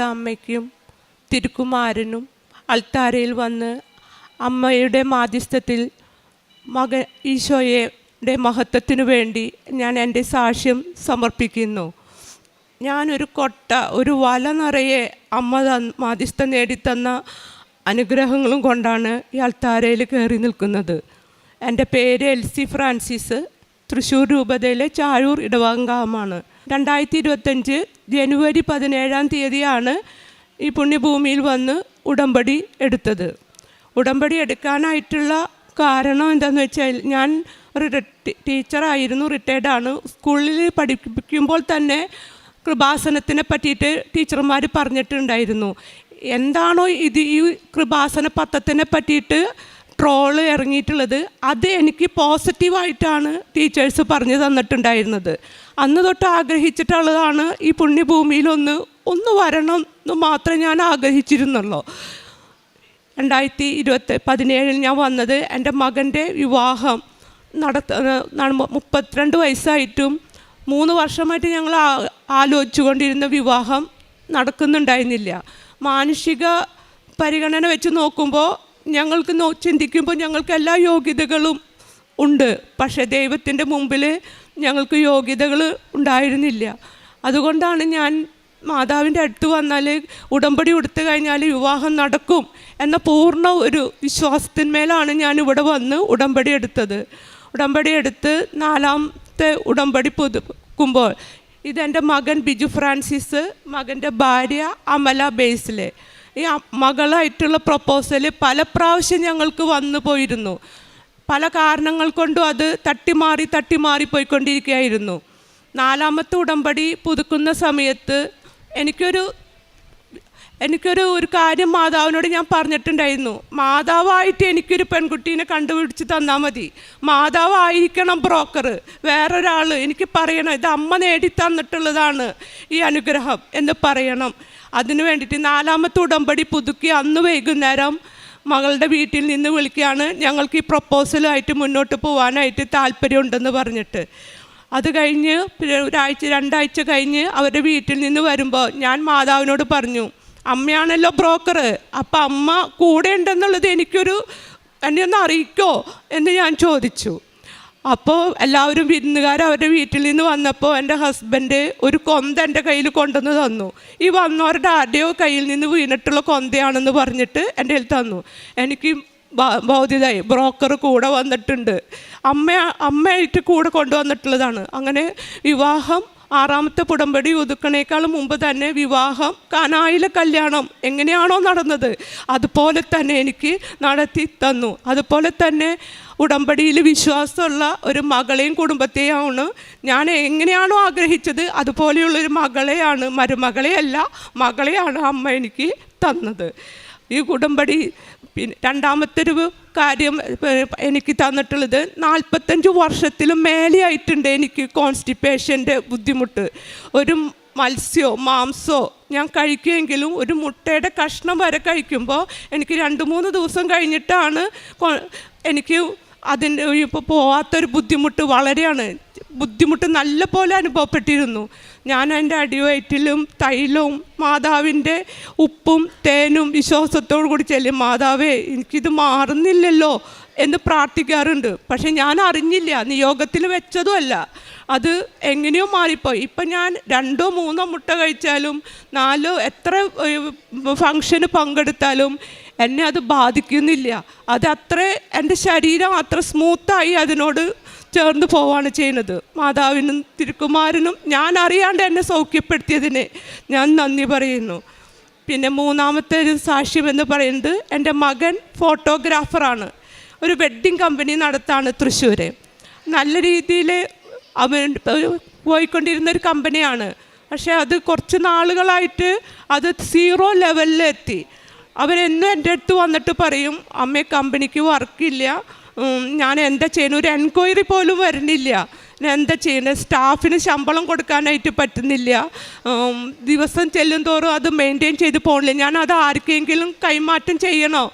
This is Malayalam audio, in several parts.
അമ്മയ്ക്കും തിരുക്കുമാരനും അൾത്താരയിൽ വന്ന് അമ്മയുടെ മാധ്യസ്ഥത്തിൽ മകൻ ഈശോയുടെ മഹത്വത്തിനു വേണ്ടി ഞാൻ എന്റെ സാക്ഷ്യം സമർപ്പിക്കുന്നു. ഞാനൊരു കൊട്ട ഒരു വല നിറയെ അമ്മ മാധ്യസ്ഥം നേടിത്തന്ന അനുഗ്രഹങ്ങളും കൊണ്ടാണ് ഈ അൾത്താരയിൽ കയറി നിൽക്കുന്നത്. എന്റെ പേര് എൽസി ഫ്രാൻസിസ്. തൃശ്ശൂർ രൂപതയിലെ ചാഴൂർ ഇടവാങ്കാവമാണ് രണ്ടായിരത്തി ഇരുപത്തഞ്ച് ജനുവരി പതിനേഴാം തീയതിയാണ് ഈ പുണ്യഭൂമിയിൽ വന്ന് ഉടമ്പടി എടുത്തത്. ഉടമ്പടി എടുക്കാനായിട്ടുള്ള കാരണം എന്താണെന്ന് വെച്ചാൽ ഞാൻ ഒരു ടീച്ചറായിരുന്നു റിട്ടയർഡാണ് സ്കൂളിൽ പഠിപ്പിക്കുമ്പോൾ തന്നെ കൃപാസനത്തിനെ പറ്റിയിട്ട് ടീച്ചർമാർ പറഞ്ഞിട്ടുണ്ടായിരുന്നു. എന്താണോ ഇത് ഈ കൃപാസന പത്രത്തിനെ പറ്റിയിട്ട് ട്രോൾ ഇറങ്ങിയിട്ടുള്ളത് അത് എനിക്ക് പോസിറ്റീവായിട്ടാണ് ടീച്ചേഴ്സ് പറഞ്ഞു തന്നിട്ടുണ്ടായിരുന്നത്. അന്ന് തൊട്ട് ആഗ്രഹിച്ചിട്ടുള്ളതാണ് ഈ പുണ്യഭൂമിയിലൊന്ന് ഒന്ന് വരണം എന്ന് മാത്രമേ ഞാൻ ആഗ്രഹിച്ചിരുന്നുള്ളൂ. രണ്ടായിരത്തി ഇരുപത്തി പതിനേഴിൽ ഞാൻ വന്നത് എന്റെ മകന്റെ വിവാഹം നടത്ത നട- മുപ്പത്തിരണ്ട് വയസ്സായിട്ടും മൂന്ന് വർഷമായിട്ട് ഞങ്ങൾ ആലോചിച്ചുകൊണ്ടിരുന്ന വിവാഹം നടക്കുന്നുണ്ടായിരുന്നില്ല. മാനുഷിക പരിഗണന വെച്ച് നോക്കുമ്പോൾ ഞങ്ങൾക്ക് നോ ചിന്തിക്കുമ്പോൾ ഞങ്ങൾക്ക് എല്ലാ യോഗ്യതകളും ഉണ്ട്. പക്ഷേ ദൈവത്തിന്റെ മുമ്പിൽ ഞങ്ങൾക്ക് യോഗ്യതകൾ ഉണ്ടായിരുന്നില്ല. അതുകൊണ്ടാണ് ഞാൻ മാതാവിന്റെ അടുത്ത് വന്നാൽ ഉടമ്പടി കൊടുത്തു കഴിഞ്ഞാൽ വിവാഹം നടക്കും എന്ന പൂർണ ഒരു വിശ്വാസത്തിന്മേലാണ് ഞാൻ ഇവിടെ വന്ന് ഉടമ്പടി എടുത്തത്. ഉടമ്പടി എടുത്ത് നാലാമത്തെ ഉടമ്പടി പുതുക്കുമ്പോൾ ഇതെന്റെ മകൻ ബിജു ഫ്രാൻസിസ് മകന്റെ ഭാര്യ അമല ബേസിലെ. ഈ മകളായിട്ടുള്ള പ്രപ്പോസൽ പല പ്രാവശ്യം ഞങ്ങൾക്ക് വന്നു പോയിരുന്നു. പല കാരണങ്ങൾ കൊണ്ടും അത് തട്ടിമാറി തട്ടിമാറി പോയിക്കൊണ്ടിരിക്കുകയായിരുന്നു. നാലാമത്തെ ഉടമ്പടി പുതുക്കുന്ന സമയത്ത് എനിക്കൊരു എനിക്കൊരു ഒരു കാര്യം മാതാവിനോട് ഞാൻ പറഞ്ഞിട്ടുണ്ടായിരുന്നു. മാതാവായിട്ട് എനിക്കൊരു പെൺകുട്ടീനെ കണ്ടുപിടിച്ച് തന്നാൽ മതി. മാതാവായിരിക്കണം ബ്രോക്കർ വേറൊരാൾ എനിക്ക് പറയണം ഇത് അമ്മ നേടി തന്നിട്ടുള്ളതാണ് ഈ അനുഗ്രഹം എന്ന് പറയണം. അതിനു വേണ്ടിയിട്ട് നാലാമത്തെ ഉടമ്പടി പുതുക്കി അന്ന് വൈകുന്നേരം മകളുടെ വീട്ടിൽ നിന്ന് വിളിക്കുകയാണ്. ഞങ്ങൾക്ക് ഈ പ്രപ്പോസലുമായിട്ട് മുന്നോട്ട് പോകാനായിട്ട് താല്പര്യമുണ്ടെന്ന് പറഞ്ഞിട്ട്. അത് കഴിഞ്ഞ് ഒരാഴ്ച രണ്ടാഴ്ച കഴിഞ്ഞ് അവരുടെ വീട്ടിൽ നിന്ന് വരുമ്പോൾ ഞാൻ മാതാവിനോട് പറഞ്ഞു അമ്മയാണല്ലോ ബ്രോക്കർ അപ്പം അമ്മ കൂടെ ഉണ്ടെന്നുള്ളത് എനിക്കൊരു എന്നെ ഒന്ന് അറിയിക്കോ എന്ന് ഞാൻ ചോദിച്ചു. അപ്പോൾ എല്ലാവരും വിരുന്നുകാർ അവരുടെ വീട്ടിൽ നിന്ന് വന്നപ്പോൾ എന്റെ ഹസ്ബൻഡ് ഒരു കൊന്ത എന്റെ കയ്യിൽ കൊണ്ടുവന്ന് തന്നു. ഈ വന്നവരുടെ ആരുടെയോ കയ്യിൽ നിന്ന് വീണിട്ടുള്ള കൊന്തയാണെന്ന് പറഞ്ഞിട്ട് എന്റെ കയ്യിൽ തന്നു. എനിക്ക് ബോധ്യതായി ബ്രോക്കർ കൂടെ വന്നിട്ടുണ്ട്. അമ്മ അമ്മയായിട്ട് കൂടെ കൊണ്ടുവന്നിട്ടുള്ളതാണ്. അങ്ങനെ വിവാഹം ആറാമത്തെ പുടമ്പടി ഒതുക്കണേക്കാൾ മുമ്പ് തന്നെ വിവാഹം കാനായിലെ കല്യാണം എങ്ങനെയാണോ നടന്നത് അതുപോലെ തന്നെ എനിക്ക് നടത്തി തന്നു. അതുപോലെ തന്നെ ഉടമ്പടിയിൽ വിശ്വാസമുള്ള ഒരു മകളെയും കുടുംബത്തെയാണ് ഞാൻ എങ്ങനെയാണോ ആഗ്രഹിച്ചത് അതുപോലെയുള്ളൊരു മകളെയാണ് മരുമകളെയല്ല മകളെയാണ് അമ്മ എനിക്ക് തന്നത്. ഈ ഉടമ്പടി പിന്നെ രണ്ടാമത്തെ ഒരു കാര്യം എനിക്ക് തന്നിട്ടുള്ളത് നാൽപ്പത്തഞ്ച് വർഷത്തിലും മേലെയായിട്ടുണ്ട് എനിക്ക് കോൺസ്റ്റിപ്പേഷന്റെ ബുദ്ധിമുട്ട്. ഒരു മത്സ്യമോ മാംസമോ ഞാൻ കഴിക്കുമെങ്കിലും ഒരു മുട്ടയുടെ കഷ്ണം വരെ കഴിക്കുമ്പോൾ എനിക്ക് രണ്ട് മൂന്ന് ദിവസം കഴിഞ്ഞിട്ടാണ് എനിക്ക് അതിന്റെ ഇപ്പോൾ പോവാത്തൊരു ബുദ്ധിമുട്ട് വളരെയാണ്. ബുദ്ധിമുട്ട് നല്ല പോലെ അനുഭവപ്പെട്ടിരുന്നു. ഞാൻ എന്റെ അടിവയറ്റിലും തൈലവും മാതാവിന്റെ ഉപ്പും തേനും വിശ്വാസത്തോടു കൂടി ചെല്ലും മാതാവേ എനിക്കിത് മാറുന്നില്ലല്ലോ എന്ന് പ്രാർത്ഥിക്കാറുണ്ട്. പക്ഷെ ഞാൻ അറിഞ്ഞില്ല നിയോഗത്തിൽ വെച്ചതുമല്ല. അത് എങ്ങനെയോ മാറിപ്പോയി. ഇപ്പം ഞാൻ രണ്ടോ മൂന്നോ മുട്ട കഴിച്ചാലും നാലോ എത്ര ഫങ്ഷന് പങ്കെടുത്താലും എന്നെ അത് ബാധിക്കുന്നില്ല. അത് അത്ര എന്റെ ശരീരം അത്ര സ്മൂത്തായി അതിനോട് ചേർന്ന് പോവാണ് ചെയ്യുന്നത്. മാതാവിനും തിരുക്കുമാരനും ഞാൻ അറിയാണ്ട് എന്നെ സൗഖ്യപ്പെടുത്തിയതിന് ഞാൻ നന്ദി പറയുന്നു. പിന്നെ മൂന്നാമത്തെ ഒരു സാക്ഷ്യം എന്ന് പറയുന്നത് എന്റെ മകൻ ഫോട്ടോഗ്രാഫറാണ്. ഒരു വെഡ്ഡിങ് കമ്പനി നടത്താണ് തൃശ്ശൂർ നല്ല രീതിയിൽ അവൻ പോയിക്കൊണ്ടിരുന്ന ഒരു കമ്പനിയാണ്. പക്ഷേ അത് കുറച്ച് നാളുകളായിട്ട് അത് സീറോ ലെവലിലെത്തി. അവരെന്നും എന്റെ അടുത്ത് വന്നിട്ട് പറയും അമ്മ കമ്പനിക്ക് വർക്കില്ല ഞാൻ എന്താ ചെയ്യുന്നത് ഒരു എൻക്വയറി പോലും വരുന്നില്ല. എന്താ ചെയ്യുന്നത് സ്റ്റാഫിന് ശമ്പളം കൊടുക്കാനായിട്ട് പറ്റുന്നില്ല. ദിവസം ചെല്ലും തോറും അത് മെയിന്റെയിൻ ചെയ്ത് പോകണില്ല ഞാൻ അത് ആർക്കെങ്കിലും കൈമാറ്റം ചെയ്യണോ?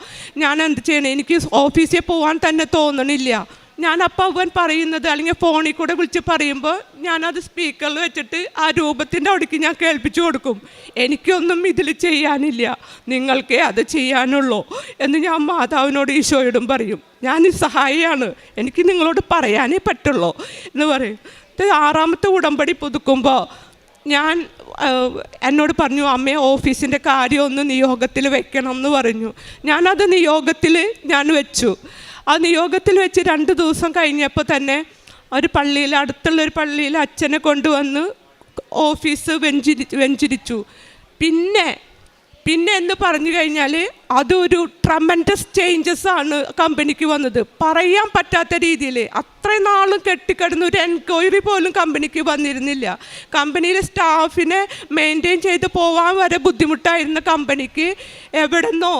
ഞാൻ എന്ത് ചെയ്യണം? എനിക്ക് ഓഫീസിൽ പോകാൻ തന്നെ തോന്നണില്ല. ഞാൻ അപ്പം അവൻ പറയുന്നത് അല്ലെങ്കിൽ ഫോണിൽ കൂടെ വിളിച്ച് പറയുമ്പോൾ ഞാനത് സ്പീക്കറിൽ വെച്ചിട്ട് ആ രൂപത്തിന്റെ അവിടേക്ക് ഞാൻ കേൾപ്പിച്ചു കൊടുക്കും. എനിക്കൊന്നും ഇതിൽ ചെയ്യാനില്ല. നിങ്ങൾക്കേ അത് ചെയ്യാനുള്ളൂ എന്ന് ഞാൻ മാതാവിനോട് ഈശോയോടും പറയും. ഞാൻ സഹായിയാണ് എനിക്ക് നിങ്ങളോട് പറയാനേ പറ്റുള്ളൂ എന്ന് പറയും. ആറാമത്തെ ഉടമ്പടി പുതുക്കുമ്പോൾ ഞാൻ എന്നോട് പറഞ്ഞു അമ്മയെ ഓഫീസിന്റെ കാര്യം ഒന്ന് നിയോഗത്തിൽ വെക്കണം എന്ന് പറഞ്ഞു. ഞാനത് നിയോഗത്തിൽ ഞാൻ വെച്ചു. ആ നിയോഗത്തിൽ വെച്ച് രണ്ട് ദിവസം കഴിഞ്ഞപ്പോൾ തന്നെ ഒരു പള്ളിയിൽ അടുത്തുള്ള ഒരു പള്ളിയിൽ അച്ഛനെ കൊണ്ടുവന്ന് ഓഫീസ് വെഞ്ചിരി വെഞ്ചിരിച്ചു. പിന്നെ പിന്നെ എന്ന് പറഞ്ഞു കഴിഞ്ഞാൽ അതൊരു ട്രമൻഡസ് ചേഞ്ചസ് ആണ് കമ്പനിക്ക് വന്നത്. പറയാൻ പറ്റാത്ത രീതിയിൽ അത്രയും നാളും കെട്ടിക്കിടന്ന് ഒരു എൻക്വയറി പോലും കമ്പനിക്ക് വന്നിരുന്നില്ല. കമ്പനിയിലെ സ്റ്റാഫിനെ മെയിന്റെയിൻ ചെയ്ത് പോവാൻ വരെ ബുദ്ധിമുട്ടായിരുന്ന കമ്പനിക്ക് എവിടെന്നോ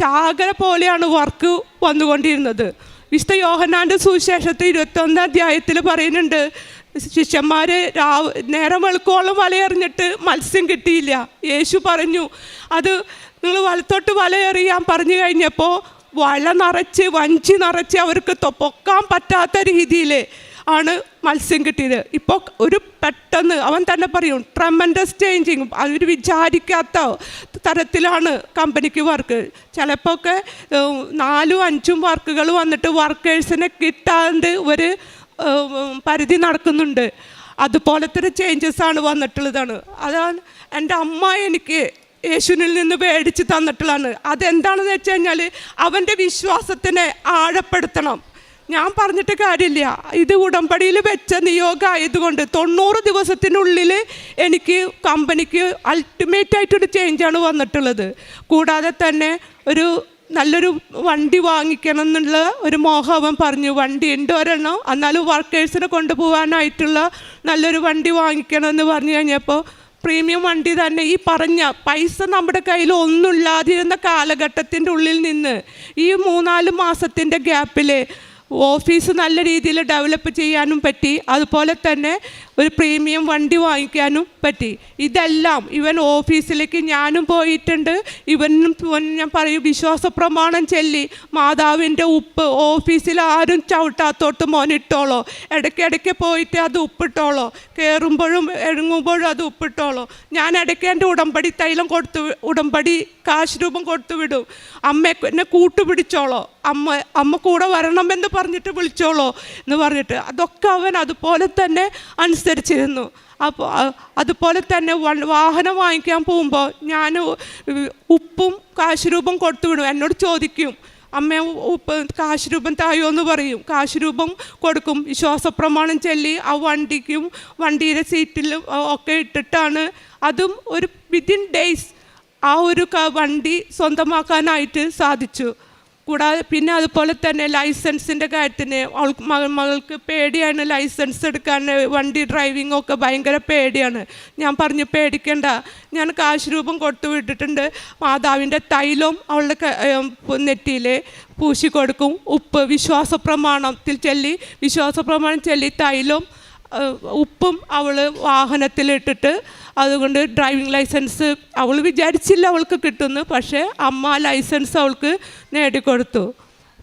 ചാകര പോലെയാണ് വർക്ക് വന്നുകൊണ്ടിരുന്നത്. വിശുദ്ധ യോഹനാന്റെ സുവിശേഷത്തിൽ ഇരുപത്തൊന്നാം അധ്യായത്തിൽ പറയുന്നുണ്ട് ശിഷ്യന്മാരെ രാവ് നേരം വെളുക്കോളം വലയെറിഞ്ഞിട്ട് മത്സ്യം കിട്ടിയില്ല. യേശു പറഞ്ഞു അത് നിങ്ങൾ വലത്തോട്ട് വലയെറിയാൻ പറഞ്ഞു കഴിഞ്ഞപ്പോൾ വള നിറച്ച് വഞ്ചി നിറച്ച് അവർക്ക് തൊപ്പൊക്കാൻ പൊക്കാൻ പറ്റാത്ത രീതിയിൽ ആണ് മത്സ്യം കിട്ടിയത്. ഇപ്പോൾ ഒരു പെട്ടെന്ന് അവൻ തന്നെ പറയും ട്രമൻഡസ് ചേഞ്ചിങ് അവർ വിചാരിക്കാത്ത തരത്തിലാണ് കമ്പനിക്ക് വർക്ക് ചിലപ്പോൾ ഒക്കെ നാലും അഞ്ചും വർക്കുകൾ വന്നിട്ട് വർക്കേഴ്സിനെ കിട്ടാണ്ട് ഒരു പരിധി നടക്കുന്നുണ്ട്. അതുപോലത്തെ ഒരു ചേഞ്ചസാണ് വന്നിട്ടുള്ളതാണ്. അതാണ് എന്റെ അമ്മ എനിക്ക് യേശുവിനിൽ നിന്ന് പേടിച്ച് തന്നിട്ടുള്ളതാണ്. അതെന്താണെന്ന് വെച്ച് കഴിഞ്ഞാൽ അവന്റെ വിശ്വാസത്തിനെ ആഴപ്പെടുത്തണം. ഞാൻ പറഞ്ഞിട്ട് കാര്യമില്ല. ഇത് ഉടമ്പടിയിൽ വെച്ച നിയോഗമായതുകൊണ്ട് തൊണ്ണൂറ് ദിവസത്തിനുള്ളിൽ എനിക്ക് കമ്പനിക്ക് അൾട്ടിമേറ്റ് ആയിട്ടൊരു ചേഞ്ചാണ് വന്നിട്ടുള്ളത്. കൂടാതെ തന്നെ ഒരു നല്ലൊരു വണ്ടി വാങ്ങിക്കണം എന്നുള്ള ഒരു മോഹം പറഞ്ഞു. വണ്ടി ഉണ്ട് ഒരെണ്ണം എന്നാലും വർക്കേഴ്സിനെ കൊണ്ടുപോകാനായിട്ടുള്ള നല്ലൊരു വണ്ടി വാങ്ങിക്കണം എന്ന് പറഞ്ഞു കഴിഞ്ഞപ്പോൾ പ്രീമിയം വണ്ടി തന്നെ ഈ പറഞ്ഞ പൈസ നമ്മുടെ കയ്യിൽ ഒന്നുമില്ലാതിരുന്ന കാലഘട്ടത്തിന്റെ ഉള്ളിൽ നിന്ന് ഈ മൂന്നാൽ മാസത്തിന്റെ ഗ്യാപ്പിൽ ഓഫീസ് നല്ല രീതിയിൽ ഡെവലപ്പ് ചെയ്യാനും പറ്റി. അതുപോലെ തന്നെ ഒരു പ്രീമിയം വണ്ടി വാങ്ങിക്കാനും പറ്റി. ഇതെല്ലാം ഇവൻ ഓഫീസിലേക്ക് ഞാനും പോയിട്ടുണ്ട്. ഇവനും ഞാൻ പറയും വിശ്വാസ പ്രമാണം ചെല്ലി. മാതാവിന്റെ ഉപ്പ് ഓഫീസിൽ ആരും ചവിട്ടാത്തോട്ട് മോനിട്ടോളോ ഇടയ്ക്കിടയ്ക്ക് പോയിട്ട് അത് ഉപ്പിട്ടോളോ. കയറുമ്പോഴും ഇറങ്ങുമ്പോഴും അത് ഉപ്പിട്ടോളോ. ഞാൻ ഇടയ്ക്ക് എന്റെ ഉടമ്പടി തൈലം കൊടുത്തു ഉടമ്പടി കാശ് രൂപം കൊടുത്തു വിടും. അമ്മ എന്നെ കൂട്ടുപിടിച്ചോളോ. അമ്മ അമ്മ കൂടെ വരണമെന്ന് പറഞ്ഞിട്ട് വിളിച്ചോളോ എന്ന് പറഞ്ഞിട്ട്. അതൊക്കെ അവൻ അതുപോലെ തന്നെ അനുസരിച്ചിരുന്നു. അപ്പോൾ അതുപോലെ തന്നെ വാഹനം വാങ്ങിക്കാൻ പോകുമ്പോൾ ഞാൻ ഉപ്പും കാശ് രൂപം കൊടുത്തു വിടും. എന്നോട് ചോദിക്കും അമ്മ ഉപ്പ് കാശ് രൂപം തായോ? എന്ന് പറയും. കാശ് രൂപം കൊടുക്കും. വിശ്വാസപ്രമാണം ചൊല്ലി ആ വണ്ടിക്കും വണ്ടിയുടെ സീറ്റിലും ഒക്കെ ഇട്ടിട്ടാണ്. അതും ഒരു വിതിൻ ഡേയ്സ് ആ ഒരു വണ്ടി സ്വന്തമാക്കാനായിട്ട് സാധിച്ചു. കൂടാതെ പിന്നെ അതുപോലെ തന്നെ ലൈസൻസിന്റെ കാര്യത്തിന് മകൾക്ക് പേടിയാണ് ലൈസൻസ് എടുക്കാൻ വണ്ടി ഡ്രൈവിംഗ് ഒക്കെ ഭയങ്കര പേടിയാണ്. ഞാൻ പറഞ്ഞു പേടിക്കണ്ട. ഞാൻ കാശ് രൂപം കൊടുത്തു വിട്ടിട്ടുണ്ട്. മാതാവിന്റെ തൈലം അവളുടെ നെറ്റിയിൽ പൂശി കൊടുക്കും. ഉപ്പ് വിശ്വാസ പ്രമാണത്തിൽ ചൊല്ലി വിശ്വാസ പ്രമാണം ചൊല്ലി തൈലം ഏഹ് ഉപ്പും അവൾ വാഹനത്തിലിട്ടിട്ട് അതുകൊണ്ട് ഡ്രൈവിംഗ് ലൈസൻസ് അവൾ വിചാരിച്ചില്ല അവൾക്ക് കിട്ടുന്നു പക്ഷേ അമ്മ ലൈസൻസ് അവൾക്ക് നേടിക്കൊടുത്തു.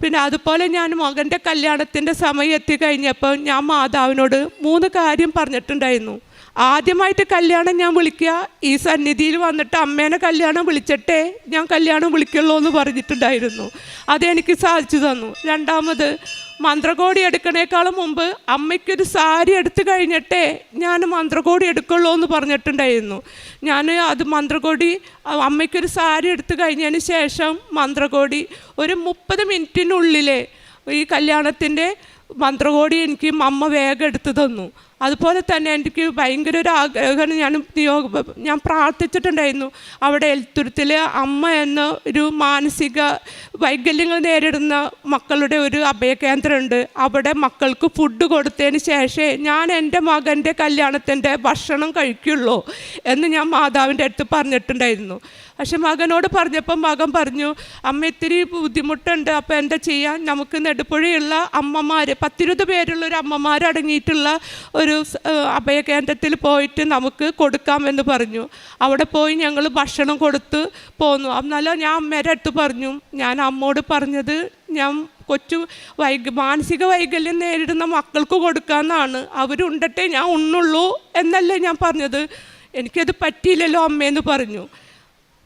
പിന്നെ അതുപോലെ ഞാൻ മകന്റെ കല്യാണത്തിന്റെ സമയം എത്തി കഴിഞ്ഞപ്പോൾ ഞാൻ മാതാവിനോട് മൂന്ന് കാര്യം പറഞ്ഞിട്ടുണ്ടായിരുന്നു. ആദ്യമായിട്ട് കല്യാണം ഞാൻ വിളിക്കുക. ഈ സന്നിധിയിൽ വന്നിട്ട് അമ്മേനെ കല്യാണം വിളിച്ചിട്ടേ ഞാൻ കല്യാണം വിളിക്കുള്ളൂ എന്ന് പറഞ്ഞിട്ടുണ്ടായിരുന്നു. അതെനിക്ക് സാധിച്ചു തന്നു. രണ്ടാമത് മന്ത്രകോടി എടുക്കണേക്കാളും മുമ്പ് അമ്മയ്ക്കൊരു സാരി എടുത്തു കഴിഞ്ഞിട്ടേ ഞാൻ മന്ത്രകോടി എടുക്കുള്ളൂ എന്ന് പറഞ്ഞിട്ടുണ്ടായിരുന്നു. ഞാൻ അത് മന്ത്രകോടി അമ്മയ്ക്കൊരു സാരി എടുത്തു കഴിഞ്ഞതിന് ശേഷം മന്ത്രകോടി ഒരു മുപ്പത് മിനിറ്റിനുള്ളിലെ ഈ കല്യാണത്തിന്റെ മന്ത്രകോടി എനിക്ക് അമ്മ വേഗം എടുത്തു തന്നു. അതുപോലെ തന്നെ എനിക്ക് ഭയങ്കര ഒരു ആഗ്രഹമാണ്. ഞാൻ നിയോഗ ഞാൻ പ്രാർത്ഥിച്ചിട്ടുണ്ടായിരുന്നു. അവിടെ എൽത്തുരുത്തിൽ അമ്മ എന്ന ഒരു മാനസിക വൈകല്യങ്ങൾ നേരിടുന്ന മക്കളുടെ ഒരു അഭയകേന്ദ്രമുണ്ട്. അവിടെ മക്കൾക്ക് ഫുഡ് കൊടുത്തതിന് ശേഷമേ ഞാൻ എന്റെ മകന്റെ കല്യാണത്തിന്റെ ഭക്ഷണം കഴിക്കുള്ളൂ എന്ന് ഞാൻ മാതാവിന്റെ അടുത്ത് പറഞ്ഞിട്ടുണ്ടായിരുന്നു. പക്ഷെ മകനോട് പറഞ്ഞപ്പോൾ മകൻ പറഞ്ഞു അമ്മ ഇത്തിരി ബുദ്ധിമുട്ടുണ്ട് അപ്പോൾ എന്താ ചെയ്യാൻ നമുക്ക് നെടുപ്പുഴയുള്ള അമ്മമാർ പത്തിരുപത് പേരുള്ള ഒരു അമ്മമാരടങ്ങിയിട്ടുള്ള ഒരു അഭയകേന്ദ്രത്തിൽ പോയിട്ട് നമുക്ക് കൊടുക്കാമെന്ന് പറഞ്ഞു. അവിടെ പോയി ഞങ്ങൾ ഭക്ഷണം കൊടുത്ത് പോന്നു. എന്നാലും ഞാൻ അമ്മേരെ അടുത്ത് പറഞ്ഞു ഞാൻ അമ്മോട് പറഞ്ഞത് ഞാൻ കൊച്ചു വൈക മാനസിക വൈകല്യം നേരിടുന്ന മക്കൾക്ക് കൊടുക്കാമെന്നാണ് അവരുണ്ടട്ടെ ഞാൻ ഉണ്ണുള്ളൂ എന്നല്ലേ ഞാൻ പറഞ്ഞത്. എനിക്കത് പറ്റിയില്ലല്ലോ അമ്മയെന്ന് പറഞ്ഞു.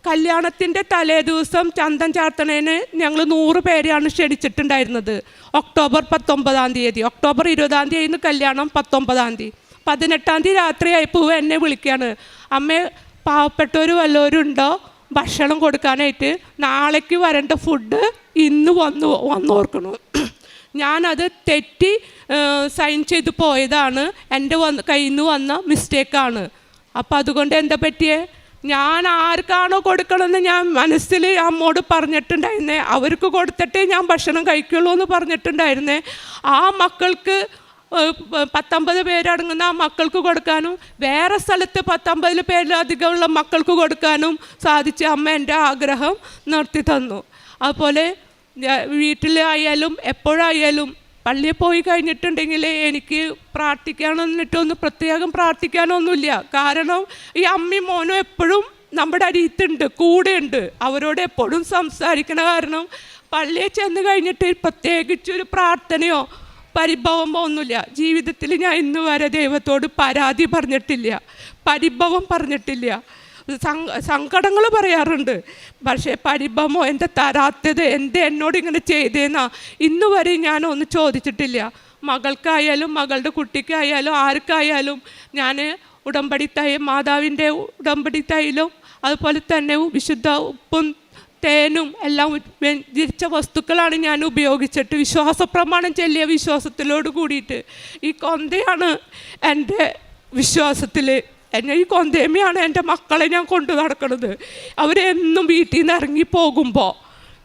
കല്യാണത്തിന്റെ തലേ ദിവസം ചന്തം ചാർത്തണേന് ഞങ്ങൾ നൂറ് പേരെയാണ് ക്ഷണിച്ചിട്ടുണ്ടായിരുന്നത്. ഒക്ടോബർ പത്തൊമ്പതാം തീയതി. ഒക്ടോബർ ഇരുപതാം തീയതി കല്യാണം പത്തൊമ്പതാം തീയതി. പതിനെട്ടാം തീയതി രാത്രിയായപ്പോൾ എന്നെ വിളിക്കുകയാണ്. അമ്മ പാവപ്പെട്ടവർ വല്ലവരും ഉണ്ടോ ഭക്ഷണം കൊടുക്കാനായിട്ട് നാളേക്ക് വരേണ്ട ഫുഡ് ഇന്ന് വന്നു വന്നോർക്കണു. ഞാനത് തെറ്റി സൈൻ ചെയ്ത് പോയതാണ്. എന്റെ വന്ന് കയ്യിൽ നിന്ന് വന്ന മിസ്റ്റേക്കാണ്. അപ്പം അതുകൊണ്ട് എന്താ പറ്റിയേ? ഞാൻ ആർക്കാണോ കൊടുക്കണമെന്ന് ഞാൻ മനസ്സിൽ അമ്മോട് പറഞ്ഞിട്ടുണ്ടായിരുന്നേ. അവർക്ക് കൊടുത്തിട്ടേ ഞാൻ ഭക്ഷണം കഴിക്കുള്ളൂ എന്ന് പറഞ്ഞിട്ടുണ്ടായിരുന്നേ. ആ മക്കൾക്ക് പത്തൊമ്പത് പേരടങ്ങുന്ന ആ മക്കൾക്ക് കൊടുക്കാനും വേറെ സ്ഥലത്ത് പത്തൊമ്പതിൽ പേരിലധികമുള്ള മക്കൾക്ക് കൊടുക്കാനും സാധിച്ച അമ്മ എന്റെ ആഗ്രഹം നിർത്തി തന്നു. അതുപോലെ വീട്ടിലായാലും എപ്പോഴായാലും പള്ളിയിൽ പോയി കഴിഞ്ഞിട്ടുണ്ടെങ്കിൽ എനിക്ക് പ്രാർത്ഥിക്കാനെന്നിട്ടൊന്ന് പ്രത്യേകം പ്രാർത്ഥിക്കാനൊന്നുമില്ല. കാരണം ഈ അമ്മയും മോനും എപ്പോഴും നമ്മുടെ അരിയത്തുണ്ട് കൂടെയുണ്ട്. അവരോട് എപ്പോഴും സംസാരിക്കണ കാരണം പള്ളിയിൽ ചെന്ന് കഴിഞ്ഞിട്ട് പ്രത്യേകിച്ചൊരു പ്രാർത്ഥനയോ പരിഭവമോ ഒന്നുമില്ല. ജീവിതത്തിൽ ഞാൻ ഇന്ന് വരെ ദൈവത്തോട് പരാതി പറഞ്ഞിട്ടില്ല. പരിഭവം പറഞ്ഞിട്ടില്ല. സങ്കടങ്ങൾ പറയാറുണ്ട്. പക്ഷേ പരിഭമോ എന്റെ തരാത്തത് എന്റെ എന്നോട് ഇങ്ങനെ ചെയ്തേന്നാ? ഇന്ന് വരെ ഞാൻ ഒന്ന് ചോദിച്ചിട്ടില്ല. മകൾക്കായാലും മകളുടെ കുട്ടിക്കായാലും ആർക്കായാലും ഞാൻ ഉടമ്പടി തൈ മാതാവിന്റെ ഉടമ്പടി തൈലും അതുപോലെ തന്നെ വിശുദ്ധ ഉപ്പും തേനും എല്ലാം വ്യഞ്ചരിച്ച വസ്തുക്കളാണ് ഞാൻ ഉപയോഗിച്ചിട്ട് വിശ്വാസ പ്രമാണം ചെല്ലിയ വിശ്വാസത്തിലോട് കൂടിയിട്ട്. ഈ കൊന്തയാണ് എന്റെ വിശ്വാസത്തിൽ എന്നെ ഈ കൊന്തേമ്മയാണ് എന്റെ മക്കളെ ഞാൻ കൊണ്ടു നടക്കുന്നത് അവരെന്നും വീട്ടിൽ നിന്ന് ഇറങ്ങി പോകുമ്പോൾ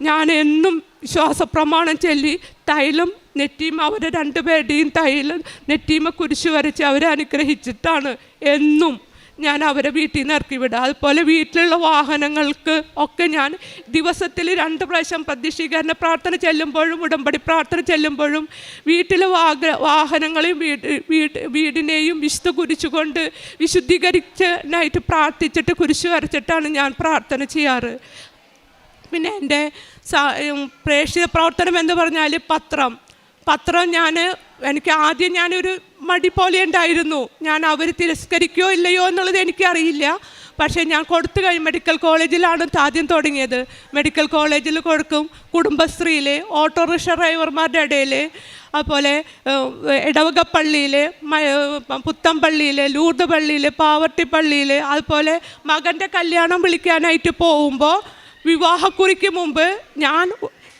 ഞാൻ എന്നും ശ്വാസപ്രമാണം ചൊല്ലി തൈലം നെറ്റീമ അവരെ രണ്ടുപേരുടെയും തൈലം നെറ്റീമ കുരിശ് വരച്ച് അവരെ അനുഗ്രഹിച്ചിട്ടാണ് എന്നും ഞാൻ അവരെ വീട്ടിൽ നിന്ന് ഇറക്കി വിടുക അതുപോലെ വീട്ടിലുള്ള വാഹനങ്ങൾക്ക് ഒക്കെ ഞാൻ ദിവസത്തിൽ രണ്ട് പ്രാവശ്യം പ്രതിഷ്ഠീകരണ പ്രാർത്ഥന ചെല്ലുമ്പോഴും ഉടമ്പടി പ്രാർത്ഥന ചെല്ലുമ്പോഴും വീട്ടിലെ വാഹ വാഹനങ്ങളെയും വീട് വീട് വീടിനെയും വിശുദ്ധ കുരിച്ചുകൊണ്ട് വിശുദ്ധീകരിച്ചതിനായിട്ട് പ്രാർത്ഥിച്ചിട്ട് കുരിശു വരച്ചിട്ടാണ് ഞാൻ പ്രാർത്ഥന ചെയ്യാറ്. പിന്നെ എന്റെ പ്രേക്ഷിത പ്രവർത്തനം എന്ന് പറഞ്ഞാൽ പത്രം. പത്രം ഞാൻ എനിക്ക് ആദ്യം ഞാനൊരു മടി പോലെ ഉണ്ടായിരുന്നു. ഞാൻ അവർ തിരസ്കരിക്കുകയോ ഇല്ലയോ എന്നുള്ളത് എനിക്കറിയില്ല. പക്ഷേ ഞാൻ കൊടുത്തു കഴിഞ്ഞ് മെഡിക്കൽ കോളേജിലാണ് ആദ്യം തുടങ്ങിയത്. മെഡിക്കൽ കോളേജിൽ കൊടുക്കും. കുടുംബശ്രീയിൽ ഓട്ടോറിക്ഷ ഡ്രൈവർമാരുടെ ഇടയിൽ അതുപോലെ ഇടവക പള്ളിയിൽ പുത്തമ്പള്ളിയിൽ ലൂർദ് പള്ളിയിൽ പാവർട്ടി പള്ളിയിൽ അതുപോലെ മകന്റെ കല്യാണം വിളിക്കാനായിട്ട് പോകുമ്പോൾ വിവാഹക്കുറിക്ക് മുമ്പ് ഞാൻ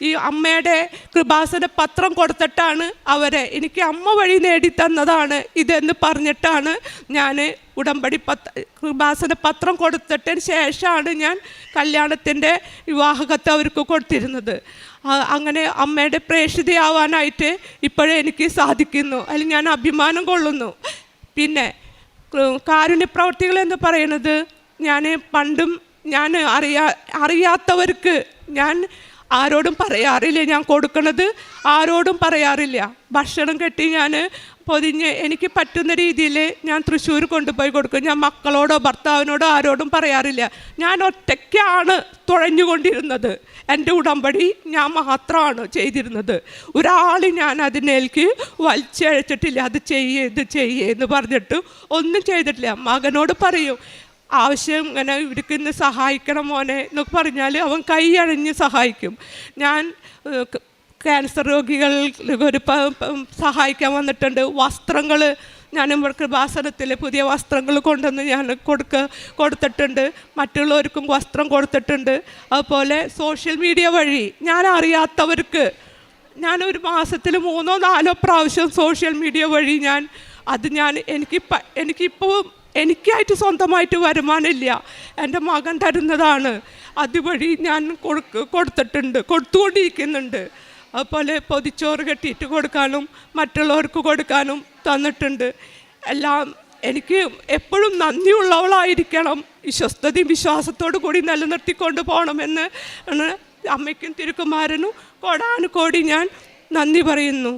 ഈ അമ്മയുടെ കൃപാസന പത്രം കൊടുത്തിട്ടാണ് അവരെ എനിക്ക് അമ്മ വഴി നേടിത്തന്നതാണ് ഇതെന്ന് പറഞ്ഞിട്ടാണ് ഞാൻ ഉടമ്പടി പത്ത് കൃപാസന പത്രം കൊടുത്തിട്ടതിന് ശേഷമാണ് ഞാൻ കല്യാണത്തിന്റെ വിവാഹകത്ത് അവർക്ക് കൊടുത്തിരുന്നത്. അങ്ങനെ അമ്മയുടെ പ്രേക്ഷിതയാവാനായിട്ട് ഇപ്പോഴേ എനിക്ക് സാധിക്കുന്നു. അതിൽ ഞാൻ അഭിമാനം കൊള്ളുന്നു. പിന്നെ കാരുണ്യപ്രവർത്തികൾ കാരുണ്യ പ്രവർത്തികൾ എന്ന് പറയുന്നത് ഞാൻ പണ്ടും ഞാൻ അറിയാ അറിയാത്തവർക്ക് ഞാൻ ആരോടും പറയാറില്ല ഞാൻ കൊടുക്കണത്. ആരോടും പറയാറില്ല. ഭക്ഷണം കെട്ടി ഞാൻ പൊതിഞ്ഞ് എനിക്ക് പറ്റുന്ന രീതിയിൽ ഞാൻ തൃശ്ശൂർ കൊണ്ടുപോയി കൊടുക്കും. ഞാൻ മക്കളോടോ ഭർത്താവിനോടോ ആരോടും പറയാറില്ല. ഞാൻ ഒറ്റയ്ക്കാണ് തുഴഞ്ഞുകൊണ്ടിരുന്നത്. എന്റെ ഉടമ്പടി ഞാൻ മാത്രമാണ് ചെയ്തിരുന്നത്. ഒരാൾ ഞാൻ അതിനേൽക്ക് വലിച്ചഴച്ചിട്ടില്ല. അത് ചെയ്യേ ഇത് ചെയ്യേ എന്ന് പറഞ്ഞിട്ട് ഒന്നും ചെയ്തിട്ടില്ല. മകനോട് പറയും ആവശ്യം ഇങ്ങനെ ഇവർക്ക് ഇന്ന് സഹായിക്കണം മോനെ എന്നൊക്കെ പറഞ്ഞാൽ അവൻ കൈ അഴിഞ്ഞ് സഹായിക്കും. ഞാൻ ക്യാൻസർ രോഗികൾ ഒരു സഹായിക്കാൻ വന്നിട്ടുണ്ട്. വസ്ത്രങ്ങൾ ഞാൻ ഇവർക്ക് പുതിയ വസ്ത്രങ്ങൾ കൊണ്ടുവന്ന് ഞാൻ കൊടുക്ക കൊടുത്തിട്ടുണ്ട്. മറ്റുള്ളവർക്കും വസ്ത്രം കൊടുത്തിട്ടുണ്ട്. അതുപോലെ സോഷ്യൽ മീഡിയ വഴി ഞാൻ അറിയാത്തവർക്ക് ഞാൻ ഒരു മാസത്തിൽ മൂന്നോ നാലോ പ്രാവശ്യം സോഷ്യൽ മീഡിയ വഴി ഞാൻ അത് ഞാൻ എനിക്ക് എനിക്കിപ്പോൾ എനിക്കായിട്ട് സ്വന്തമായിട്ട് വരുമാനമില്ല. എന്റെ മകൻ തരുന്നതാണ്. അതുവഴി ഞാൻ കൊടുക്ക് കൊടുത്തിട്ടുണ്ട് കൊടുത്തുകൊണ്ടിരിക്കുന്നുണ്ട്. അതുപോലെ പൊതിച്ചോറ് കെട്ടിയിട്ട് കൊടുക്കാനും മറ്റുള്ളവർക്ക് കൊടുക്കാനും തന്നിട്ടുണ്ട്. എല്ലാം എനിക്ക് എപ്പോഴും നന്ദിയുള്ളവളായിരിക്കണം. വിശ്വസ്തയും വിശ്വാസത്തോടു കൂടി നിലനിർത്തിക്കൊണ്ട് പോകണമെന്ന് അമ്മയ്ക്കും തിരുക്കുമാരനും കോടാനുകോടി ഞാൻ നന്ദി പറയുന്നു.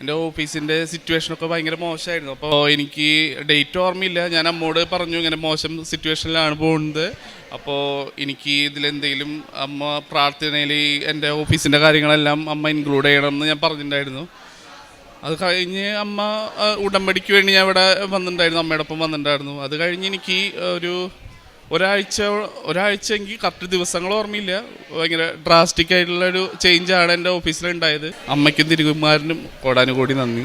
എന്റെ ഓഫീസിന്റെ സിറ്റുവേഷനൊക്കെ ഭയങ്കര മോശമായിരുന്നു. അപ്പോൾ എനിക്ക് ഡേറ്റ് ഓർമ്മയില്ല. ഞാൻ അമ്മോട് പറഞ്ഞു ഇങ്ങനെ മോശം സിറ്റുവേഷനിലാണ് പോകുന്നത്. അപ്പോൾ എനിക്ക് ഇതിലെന്തെങ്കിലും അമ്മ പ്രാർത്ഥനയിൽ എന്റെ ഓഫീസിന്റെ കാര്യങ്ങളെല്ലാം അമ്മ ഇൻക്ലൂഡ് ചെയ്യണം എന്ന് ഞാൻ പറഞ്ഞിട്ടുണ്ടായിരുന്നു. അത് കഴിഞ്ഞ് അമ്മ ഉടമ്പടിക്ക് വേണ്ടി ഞാൻ ഇവിടെ വന്നിട്ടുണ്ടായിരുന്നു. അമ്മയോടൊപ്പം വന്നിട്ടുണ്ടായിരുന്നു. അത് കഴിഞ്ഞ് എനിക്ക് ഒരു ഒരാഴ്ച ഒരാഴ്ച എനിക്ക് കറക്റ്റ് ദിവസങ്ങൾ ഓർമ്മയില്ല. ഭയങ്കര ഡ്രാസ്റ്റിക് ആയിട്ടുള്ള ഒരു ചേഞ്ച് ആണ് എന്റെ ഓഫീസിലുണ്ടായത് അമ്മയ്ക്കും തിരുകുമാരനും കോടാനുകൂടി നന്ദി.